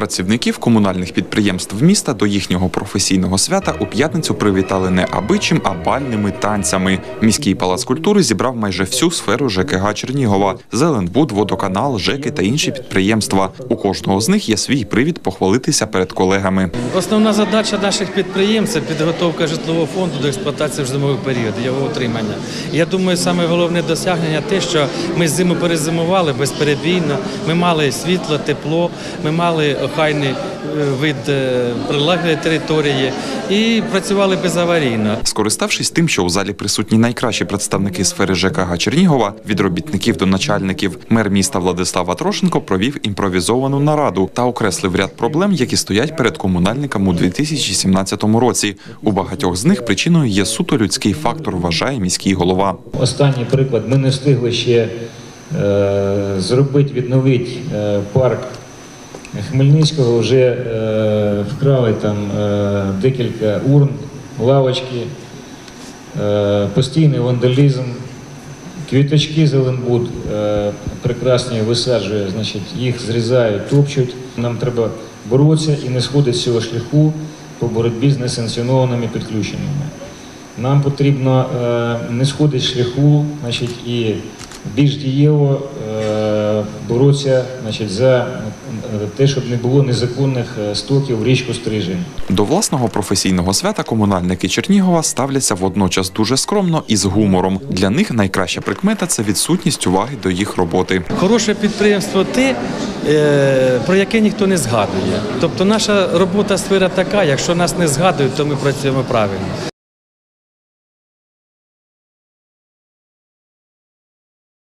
Працівників комунальних підприємств міста до їхнього професійного свята у п'ятницю привітали не абичим, а бальними танцями. Міський палац культури зібрав майже всю сферу ЖКГ Чернігова: Зеленбуд, водоканал, ЖЕКи та інші підприємства. У кожного з них є свій привід похвалитися перед колегами. Основна задача наших підприємств це підготовка житлового фонду до експлуатації в зимовий період, його утримання. Я думаю, саме головне досягнення те, що ми зиму перезимували безперебійно. Ми мали світло, тепло, ми мали охайний е, вид е, прилеглої території і працювали безаварійно. Скориставшись тим, що у залі присутні найкращі представники сфери ЖКГ Чернігова, від робітників до начальників, мер міста Владислав Атрошенко провів імпровізовану нараду та окреслив ряд проблем, які стоять перед комунальниками у 2017 році. У багатьох з них причиною є суто людський фактор, вважає міський голова. Останній приклад. Ми не встигли ще е, зробити, відновити парк Хмельницького. Вже е, вкрали там е, декілька урн, лавочки, е, постійний вандалізм. Квіточки Зеленбуд е, прекрасні висаджує, значить, їх зрізають, топчуть. Нам треба боротися і не сходити з цього шляху по боротьбі з несанкціонованими підключеннями. Нам потрібно е, не сходити з шляху, значить, і більш дієво е, боротися значить, за те, щоб не було незаконних е, стоків в річку Стрижень. До власного професійного свята комунальники Чернігова ставляться водночас дуже скромно і з гумором. Для них найкраща прикмета це відсутність уваги до їх роботи. Хороше підприємство те, е, про яке ніхто не згадує. Тобто наша робота сфера така, якщо нас не згадують, то ми працюємо правильно.